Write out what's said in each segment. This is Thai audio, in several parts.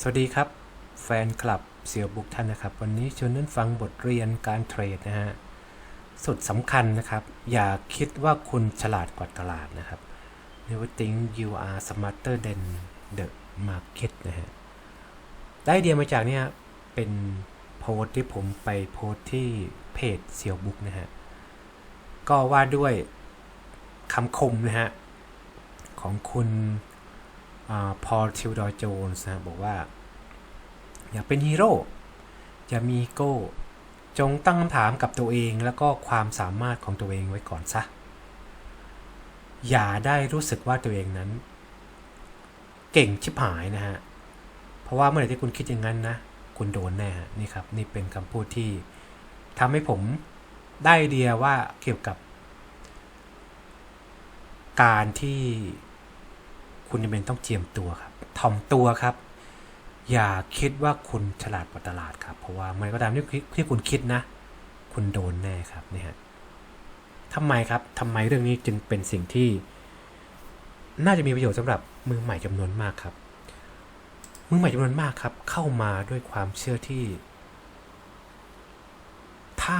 สวัสดีครับ แฟนคลับเสี่ยวบุกท่านนะครับ วันนี้ชวนนั้นฟังบทเรียนการเทรดนะฮะสุดสำคัญนะครับ อย่าคิดว่าคุณฉลาดกว่าตลาดนะครับ Never think you are smarter than the market นะฮะได้ไอเดียมาจากเนี่ยเป็นโพสต์ที่ผมไปโพสต์ที่เพจเสี่ยวบุกนะฮะก็ว่าด้วยคำคมนะฮะของคุณ พอลทิวดอร์โจนส์นะบอกว่า อย่าเป็นฮีโร่อย่ามีโก้ จงตั้งคำถามกับตัวเองแล้วก็ความสามารถของตัวเองไว้ก่อนซะ อย่าได้รู้สึกว่าตัวเองนั้น เก่งชิบหายนะฮะ เพราะว่าเมื่อไหร่ที่คุณคิดอย่างนั้นนะ คุณโดนแน่นี่ครับ นี่เป็นคำพูดที่ทำให้ผมได้เดียว่าเกี่ยวกับ การที่ คุณจำเป็นต้องเจียมตัวครับถ่อมตัวครับ อย่าคิดว่าคุณฉลาดกว่าตลาดครับ เพราะว่ามันก็ตามที่ที่คุณคิดนะ คุณโดนแน่ครับนี่ฮะทำไมครับทำไมเรื่องนี้จึงเป็นสิ่งที่ น่าจะมีประโยชน์สำหรับมือใหม่จำนวนมากครับ มือใหม่จำนวนมากครับ เข้ามาด้วยความเชื่อที่ ถ้า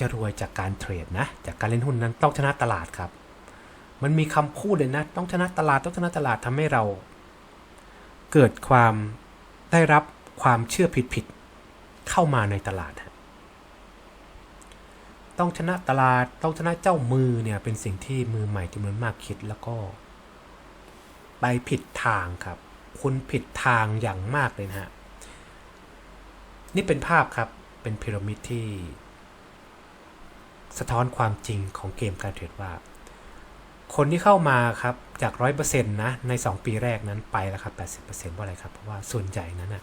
จะรวยจากการเทรดนะ จากการเล่นหุ้นนั้นต้องชนะตลาดครับ มันมีคำพูดเลยนะ ต้องชนะตลาดต้องชนะตลาดทำให้เรา เกิดความได้รับความเชื่อผิดๆเข้ามาในตลาดฮะต้องชนะตลาดต้องชนะเจ้ามือเนี่ยเป็นสิ่งที่มือใหม่จำนวนมากคิดแล้วก็ ไปผิดทางครับ คุณผิดทางอย่างมากเลยนะฮะนี่เป็นภาพครับเป็นพีระมิดที่ สะท้อนความจริงของเกมการเทรดว่า คนที่เข้ามาครับจากร้อยเปอร์เซ็นต์นะใน2ปีแรกนั้นไปแล้วครับแปดสิบเปอร์เซ็นต์เพราะอะไรครับเพราะว่าส่วนใหญ่นั้นนะ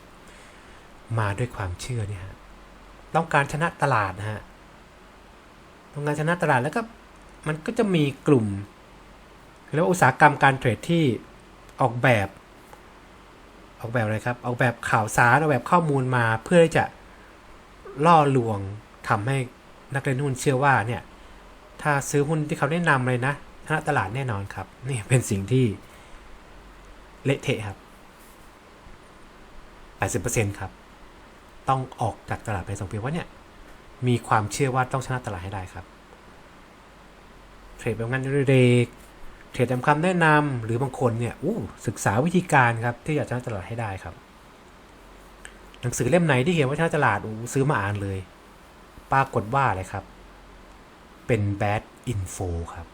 มาด้วยความเชื่อเนี่ยฮะต้องการชนะตลาดนะฮะต้องการชนะตลาดแล้วก็มันก็จะมีกลุ่มแล้วาอุตสาหกรรมการเทรดที่ออกแบบ ออกแบบอะไรครับ ออกแบบข่าวสารออกแบบข้อมูลมาเพื่อที่จะล่อลวงทำให้นักเล่นหุ้นเชื่อว่าเนี่ยถ้าซื้อหุ้นที่เขาแนะนำเลยนะ ชนะตลาดแน่นอนครับ นี่เป็นสิ่งที่เละเทะครับ 80%ครับ ต้องออกจากตลาดไปสองปีว่าเนี่ย มีความเชื่อว่าต้องชนะตลาดให้ได้ครับ เทรดแบบงานเรกเทรดตามคำแนะนำหรือบางคนเนี่ยอู้ศึกษาวิธีการครับ ที่อยากชนะตลาดให้ได้ครับ หนังสือเล่มไหนที่เขียนว่าชนะตลาดอู้ซื้อมาอ่านเลย ปรากฏว่าอะไรครับ เป็น bad info ครับ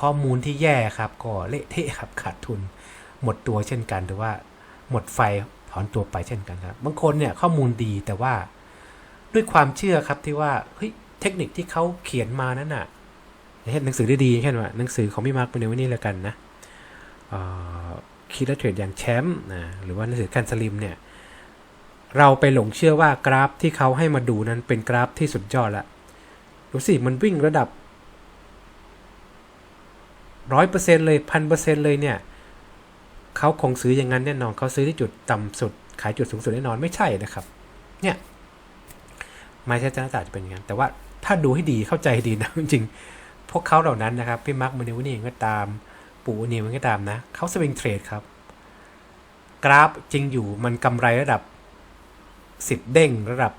ข้อมูลที่แย่ครับก็เละเทะครับขาดทุน หมดตัวเช่นกันหรือว่าหมดไฟถอนตัวไปเช่นกันครับบางคนเนี่ยข้อมูลดีแต่ว่าด้วยความเชื่อครับที่ว่าเฮ้ยเทคนิคที่เขาเขียนมานั้นน่ะเห็นหนังสือได้ดีแค่ว่าหนังสือของพี่มาร์คเป็นวันนี้แล้วกันนะคีดและเทรดอย่างแชมป์นะหรือว่าหนังสือคันสลิมเนี่ยเราไปหลงเชื่อว่ากราฟที่เขาให้มาดูนั้นเป็นกราฟที่สุดยอดละดูสิมันวิ่งระดับ ร้อยเปอร์เซ็นต์เลยพันเปอร์เซ็นต์เลยเนี่ยเขาคงซื้ออย่างนั้นแน่นอนเขาซื้อที่จุดต่ำสุด ขายจุดสูงสุดแน่นอนไม่ใช่นะครับ เนี่ยไม่ใช่จันตาจะเป็นอย่างนั้น แต่ว่าถ้าดูให้ดีเข้าใจดีนะจริงพวกเขาเหล่านั้นนะครับพี่มาร์คมานิวนี่ก็ตาม ปู่นิวก็ตามนะเขาสวิงเทรดครับ กราฟจริงอยู่มันกำไรระดับสิบเด้งระดับ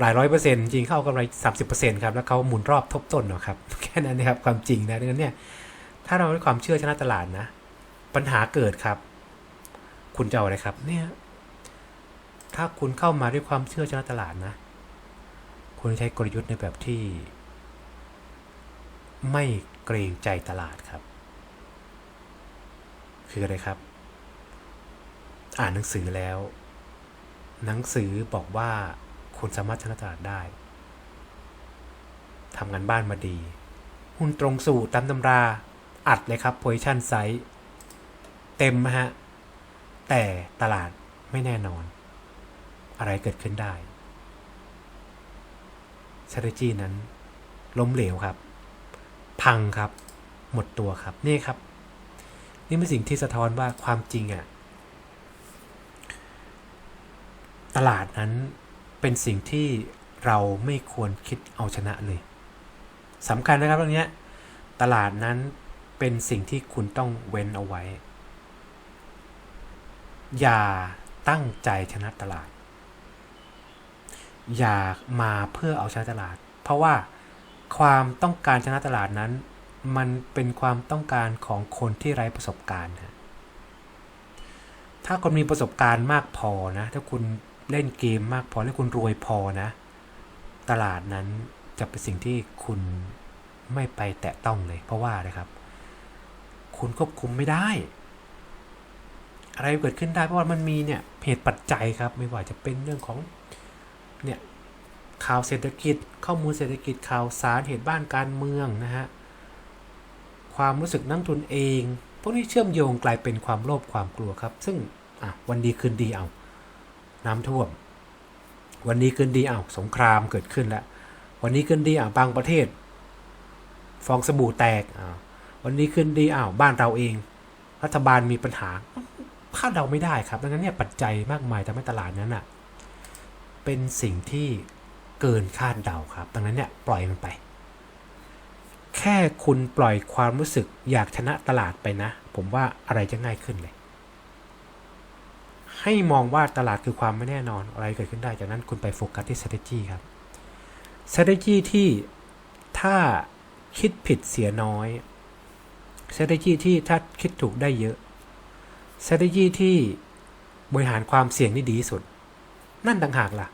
หลายร้อยเปอร์เซ็นต์จริงเข้ากำไรสามสิบเปอร์เซ็นต์ครับ แล้วเขาหมุนรอบทบต้นนะครับ แค่นั้นนะครับความจริงนะดังนั้นเนี่ย ถ้าเราไม่ความเชื่อชนะตลาดนะ ปัญหาเกิดครับ คุณจะเอาอะไรครับ เนี่ย ถ้าคุณเข้ามาด้วยความเชื่อชนะตลาดนะ คุณใช้กลยุทธ์ในแบบที่ ไม่เกรงใจตลาดครับ คืออะไรครับ อ่านหนังสือแล้ว หนังสือบอกว่าคุณสามารถชนะตลาดได้ทำงานบ้านมาดี หุ้นตรงสู่ตามตำรา อัดเลยครับ position size เต็มฮะ แต่ตลาดไม่แน่นอน อะไรเกิดขึ้นได้ strategy นั้น ล้มเหลวครับ พังครับ หมดตัวครับ นี่ครับ นี่เป็นสิ่งที่สะท้อนว่าความจริงอะ่ะ ตลาดนั้นเป็นสิ่งที่เราไม่ควรคิดเอาชนะเลยสำคัญนะครับเรื่องนี้ตลาดนั้น เป็นสิ่งที่คุณต้องเว้นเอาไว้ อย่าตั้งใจชนะตลาด อย่ามาเพื่อเอาชนะตลาด เพราะว่าความต้องการชนะตลาดนั้น มันเป็นความต้องการของคนที่ไร้ประสบการณ์ฮะถ้าคนมีประสบการณ์มากพอนะ ถ้าคุณเล่นเกมมากพอและคุณรวยพอนะ ตลาดนั้นจะเป็นสิ่งที่คุณไม่ไปแตะต้องเลย เพราะว่าอะครับ คุณควบคุมไม่ได้ อะไรเกิดขึ้นได้เพราะว่ามันมีเนี่ยเหตุปัจจัยครับ ไม่ว่าจะเป็นเรื่องของเนี่ยข่าวเศรษฐกิจ ข้อมูลเศรษฐกิจข่าวสารเหตุบ้านการเมืองนะฮะความรู้สึกนักทุนเอง พวกนี้เชื่อมโยงกลายเป็นความโลภความกลัวครับ ซึ่งวันดีคืนดีเอาน้ำท่วม วันนี้คืนดีเอาสงครามเกิดขึ้นแล้ว วันนี้คืนดีอะบางประเทศ ฟองสบู่แตกอ่าว วันนี้คืนดีอ้าวบ้านเราเอง รัฐบาลมีปัญหาคาดเดาไม่ได้ครับดังนั้นเนี่ยปัจจัยมากมายทำให้ตลาดนั้นอะเป็นสิ่งที่เกินคาดเดาครับ ดังนั้นเนี่ยปล่อยมันไป แค่คุณปล่อยความรู้สึกอยากชนะตลาดไปนะ ผมว่าอะไรจะง่ายขึ้นเลย ให้มองว่าตลาดคือความไม่แน่นอนอะไรเกิดขึ้นได้ จากนั้นคุณไปโฟกัสที่ strategy ครับ strategy ที่ถ้าคิดผิดเสียน้อย strategy ที่ถ้าคิดถูกได้เยอะ strategy ที่บริหารความเสี่ยงได้ดีที่สุด นั่นต่างหากล่ะ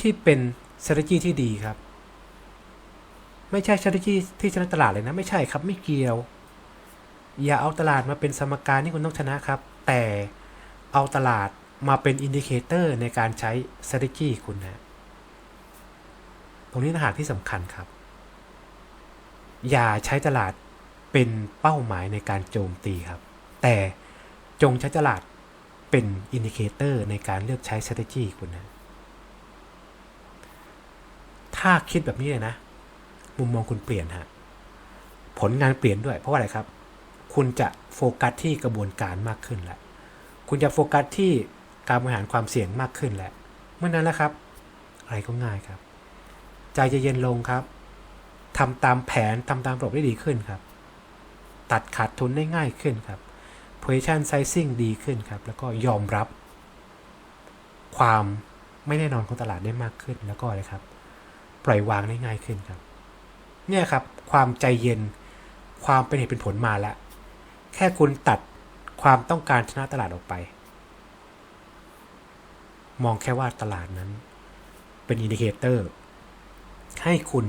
ที่เป็น strategy ที่ดีครับ ไม่ใช่ strategy ที่ชนะตลาดเลยนะ ไม่ใช่ครับไม่เกี่ยว อย่าเอาตลาดมาเป็นสมการที่คุณต้องชนะครับ แต่เอาตลาดมาเป็นอินดิเคเตอร์ในการใช้ strategy คุณนะตรงนี้นะหากที่สำคัญครับ อย่าใช้ตลาด เป็นเป้าหมายในการโจมตีครับ แต่จงใช้ตลาดเป็นอินดิเคเตอร์ในการเลือกใช้ strategy คุณนะ ถ้าคิดแบบนี้เลยนะ มุมมองคุณเปลี่ยนฮะ ผลงานเปลี่ยนด้วย เพราะอะไรครับ คุณจะโฟกัสที่กระบวนการมากขึ้นแหละ คุณจะโฟกัสที่การบริหารความเสี่ยงมากขึ้นแหละ เมื่อนั้นแหละครับ อะไรก็ง่ายครับ ใจจะเย็นลงครับทำตามแผนทำตามระบบได้ดีขึ้นครับ ตัดขาดทุนได้ง่ายขึ้นครับ position sizing ดีขึ้นครับ แล้วก็ยอมรับ ความไม่แน่นอนของตลาดได้มากขึ้นแล้วก็อะไรครับ ปล่อยวางได้ง่ายขึ้นครับ เนี่ยครับความใจเย็นความเป็นเหตุเป็นผลมาแล้ว แค่คุณตัดความต้องการชนะตลาดออกไป มองแค่ว่าตลาดนั้น เป็นอินดิเคเตอร์ให้คุณ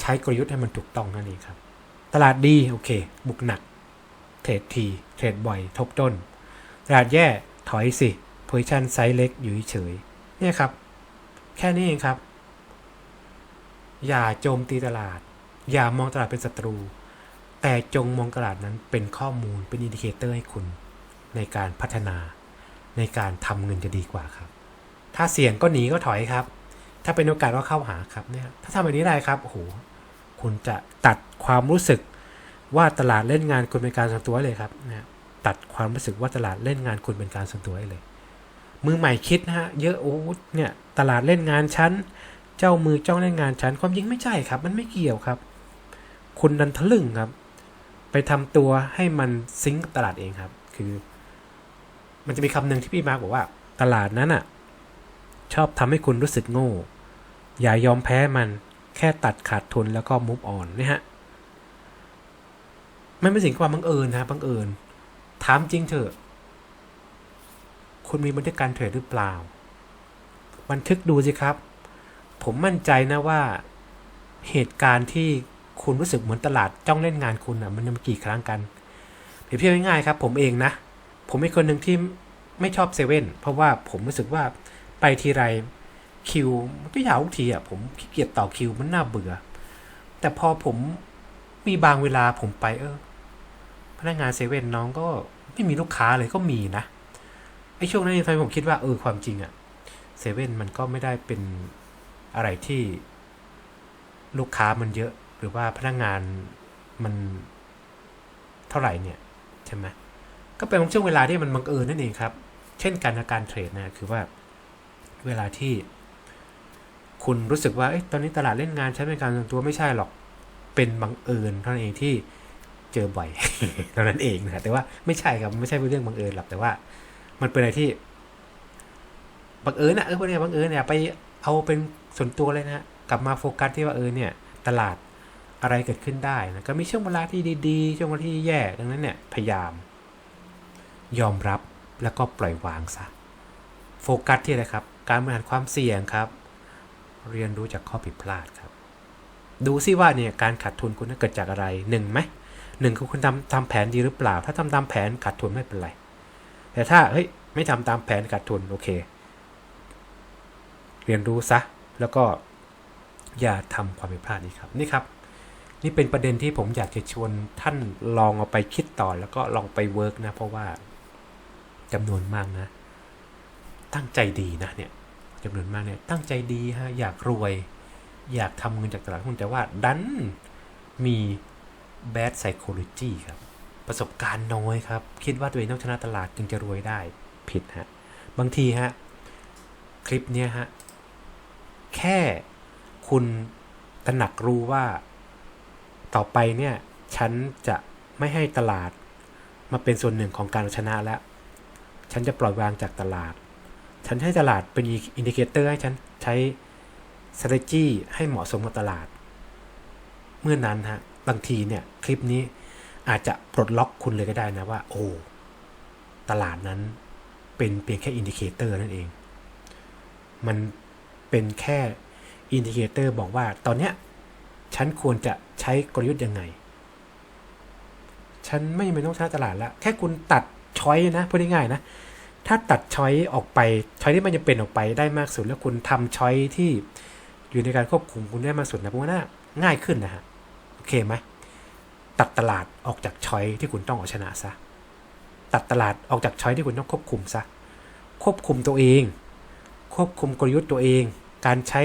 ใช้กลยุทธ์ให้มันถูกต้องนั่นเองครับ ตลาดดีโอเค บุกหนัก เทรดทีเทรดบ่อย ทบต้น ตลาดแย่ถอยสิโพซิชันไซส์เล็กอยู่เฉยเนี่ยครับ แค่นี้เองครับ อย่าโจมตีตลาด อย่ามองตลาดเป็นศัตรู แต่จงมองตลาดนั้นเป็นข้อมูลเป็นอินดิเคเตอร์ให้คุณ ในการพัฒนาในการทำเงินจะดีกว่าครับ ถ้าเสี่ยงก็หนีก็ถอยครับ ถ้าเป็นโอกาสก็เข้าหาครับเนี่ยถ้าทำแบบนี้ได้ครับโอ้โห คุณจะตัดความรู้สึกว่าตลาดเล่นงานคุณเป็นการส่วนตัวเลยครับนะตัดความรู้สึกว่าตลาดเล่นงานคุณเป็นการส่วนตัวเลย มือใหม่คิดนะฮะเยอะโอ้เนี่ยตลาดเล่นงานชั้น เจ้ามือจ้องเล่นงานชั้นความจริงไม่ใช่ครับ มันไม่เกี่ยวครับ คุณดันทะลึ่งครับ ไปทำตัวให้มันซิงกับตลาดเองครับ คือ มันจะมีคำหนึ่งที่พี่มาร์กบอกว่า ตลาดนั้นอะชอบทำให้คุณรู้สึกโง่ อย่ายอมแพ้มัน แค่ตัดขาดทุนแล้วก็มุฟออนนี่ฮะไม่เป็นสิ่งความบังเอิญนะบังเอิญ ถามจริงเถอะ คุณมีบันทึกการเทรดหรือเปล่า บันทึกดูสิครับ ผมมั่นใจนะว่าเหตุการณ์ที่คุณรู้สึกเหมือนตลาดจ้องเล่นงานคุณอะมันมีกี่ครั้งกันเปรียบเทียบง่ายๆครับ ผมเองนะ ผมเป็นคนหนึ่งที่ไม่ชอบเซเว่นเพราะว่าผมรู้สึกว่าไปทีไร คิวมันก็ยาวทุกทีอะผมขี้เกียจต่อคิวมันน่าเบื่อ แต่พอผมมีบางเวลาผมไปเออ พนักงานเซเว่นน้องก็ไม่มีลูกค้าเลยก็มีนะไอ้ช่วงนั้นทำให้ผมคิดว่าเออความจริงอะเซเว่นมันก็ไม่ได้เป็นอะไรที่ลูกค้ามันเยอะ หรือว่าพนักงานมันเท่าไหร่เนี่ยใช่ไหมก็เป็นช่วงเวลาที่มันบังเอิญนั่นเองครับ เช่นกันในการเทรดนะคือว่าเวลาที่ คุณรู้สึกว่าเอ้ยตอนนี้ตลาดเล่นงานใช้เป็นการส่วนตัวไม่ใช่หรอกเป็นบังเอิญเท่านั้นเองที่เจอบ่อยเท่านั้นเองนะแต่ว่าไม่ใช่ครับไม่ใช่เป็นเรื่องบังเอิญหรอกแต่ว่า มันเป็นอะไรที่บังเอิญนะเออพวกนี้บังเอิญเนี่ยไปเอาเป็นส่วนตัวเลยนะฮะกลับมาโฟกัสที่ว่าเออเนี่ย ตลาดอะไรเกิดขึ้นได้นะก็มีช่วงเวลาที่ดีๆ ช่วงเวลาที่แย่ดังนั้นเนี่ยพยายาม ยอมรับแล้วก็ปล่อยวางซะโฟกัสที่อะไรครับ การบริหารความเสี่ยงครับ เรียนรู้จากข้อผิดพลาดครับ ดูซิว่าเนี่ยการขาดทุนคุณเกิดจากอะไรหนึ่งไหมหนึ่งคือคุณทำทำแผนดีหรือเปล่า ถ้าทำตามแผนขาดทุนไม่เป็นไร แต่ถ้าเฮ้ยไม่ทำตามแผนขาดทุนโอเค เรียนรู้ซะแล้วก็อย่าทำความผิดพลาดนี้ครับนี่ครับนี่เป็นประเด็นที่ผมอยากจะชวนท่านลองเอาไปคิดต่อแล้วก็ลองไปเวิร์กนะ เพราะว่าจำนวนมากนะ ตั้งใจดีนะเนี่ย จำนวนมากเนี่ยตั้งใจดีฮะอยากรวย อยากทำเงินจากตลาดหุ้นแต่ว่าดันมี bad psychology ครับ ประสบการณ์น้อยครับ คิดว่าตัวเองต้องชนะตลาดจึงจะรวยได้ผิดฮะ บางทีฮะ คลิปเนี้ยฮะ แค่คุณตระหนักรู้ว่า ต่อไปเนี่ย ฉันจะไม่ให้ตลาดมาเป็นส่วนหนึ่งของการชนะแล้ว ฉันจะปล่อยวางจากตลาด ฉันให้ตลาดเป็นอินดิเคเตอร์ให้ฉันใช้ strategy ให้เหมาะสมกับตลาด เมื่อนั้นฮะบางทีเนี่ยคลิปนี้อาจจะปลดล็อกคุณเลยก็ได้นะว่า โอ้ตลาดนั้นเป็นเพียงแค่อินดิเคเตอร์นั่นเอง มันเป็นแค่อินดิเคเตอร์บอกว่าตอนเนี้ยฉันควรจะใช้กลยุทธ์ยังไง ฉันไม่จำเป็นต้องชนะตลาดแล้วแค่คุณตัดช้อยนะพูดง่ายๆนะ ถ้าตัดช้อยออกไปช้อยที่มันจะเป็นออกไปได้มากสุด แล้วคุณทำช้อยที่อยู่ในการควบคุมคุณได้มากสุดนะผมว่าน่าง่ายขึ้นนะฮะโอเคไหมตัดตลาดออกจากช้อยที่คุณต้องเอาชนะซะตัดตลาดออกจากช้อยที่คุณต้องควบคุมซะควบคุมตัวเอง ควบคุมกลยุทธ์ตัวเอง การใช้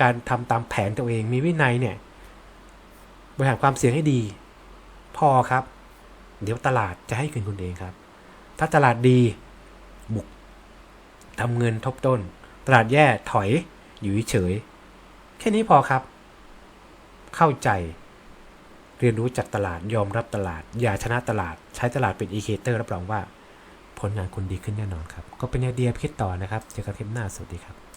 การทำตามแผนตัวเอง มีวินัยเนี่ยบริหารความเสี่ยงให้ดี พอครับ เดี๋ยวตลาดจะให้คืนคุณเองครับ ถ้าตลาดดี บุกทำเงินทบต้น ตลาดแย่ถอยอยู่เฉย แค่นี้พอครับ เข้าใจ เรียนรู้จากตลาดยอมรับตลาด อย่าชนะตลาดใช้ตลาดเป็นอีเคเตอร์รับรองว่า ผลงานคุณดีขึ้นแน่นอนครับ ก็เป็นไอเดียคิดต่อนะครับ เจอกันคลิปหน้าสวัสดีครับ